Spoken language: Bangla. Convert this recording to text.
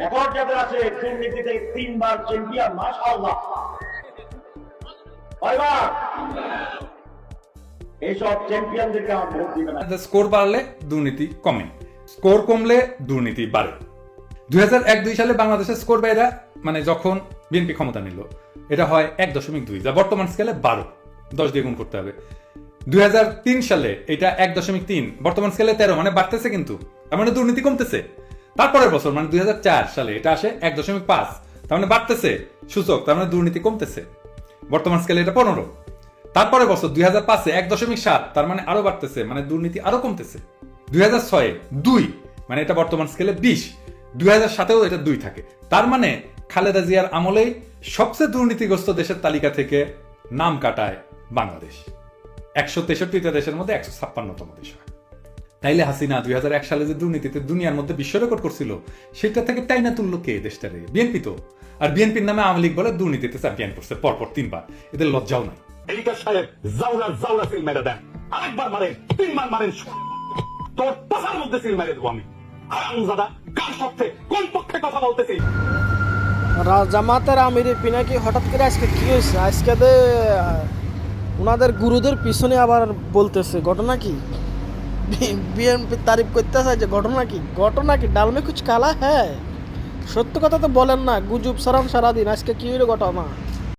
রেকর্ড যাদের আছে দুর্নীতিতে তিনবার চ্যাম্পিয়ন, মাশাআল্লাহ। কয়বার এইসব চ্যাম্পিয়নদেরকে আমার ভোট দিবে না। স্কোর বাড়লে দুর্নীতি কমে। স্কোর কমলে দুর্নীতি বাড়ে। দুই হাজার এক, দুই সালে বাংলাদেশের স্কোর বাইরা মানে যখন বিএনপি ক্ষমতা নিল, এটা হয় এক দশমিক দুই, যা বর্তমান স্কেলে বারো, দশ দিয়ে গুণ করতে হবে। দুই হাজার তিন সালে এটা এক দশমিক তিন, বর্তমান স্কেলে তেরো মানে বাড়তেছে কিন্তু। তার মানে দুর্নীতি কমতেছে। তারপরের বছর মানে দুই হাজার চার সালে, এটা আসে এক দশমিক পাঁচ। তার মানে বাড়তেছে। সূচক, তার মানে দুর্নীতি কমতেছে। বর্তমান স্কেলে এটা পনেরো। তারপরে বছর, দুই হাজার পাঁচে এক দশমিক সাত, তার মানে আরও বাড়তেছে মানে দুর্নীতি আরও কমতেছে। দুই হাজার ছয়ে দুই মানে এটা বর্তমান স্কেলে বিশ। দুই হাজার সাতেও এটা দুই থাকে। তার মানে খালেদা জিয়ার আমলেই সবচেয়ে দুর্নীতিগ্রস্ত দেশের তালিকা থেকে নাম কাটায় বাংলাদেশ। একশো তেষট্টিটা দেশের মধ্যে একশো ছাপ্পান্নতম দেশ হয়। তাইলে হাসিনা দুই হাজার এক সালে যে দুর্নীতিতে দুনিয়ার মধ্যে বিশ্ব রেকর্ড করছিল সেটা থেকে টাইনা তুললো কে দেশটারে? বিএনপি তো। আর বিএনপির নামে আওয়ামী লীগ বলে দুর্নীতিতে চ্যাম্পিয়ন করছে পরপর তিনবার। এদের লজ্জাও নাই। এডিটর সাহেব জাউরা জাউরা সিল মেরে দেন। আরেকবার মারেন তিনবার মারেন। তোর পাশার মধ্যে সিল মেরে দেবো আমি। আরামজাদা কার পক্ষে কোন পক্ষে কথা বলতেছি জামাতের আমির পিনাকি হঠাৎ করে আজকে কি হয়েছে? আজকে দে ওনাদের গুরুদের পিছনে আবার বলতেছে। ঘটনা কি? বিএনপি তারিফ করতে করতেছে যে ঘটনা কি? ঘটনা কি? ডালমে কুচ কালা হ্যাঁ সত্য কথা তো বলেন না, গুজব সারাম সারাদিন, আজকে কি হইল ঘটনা?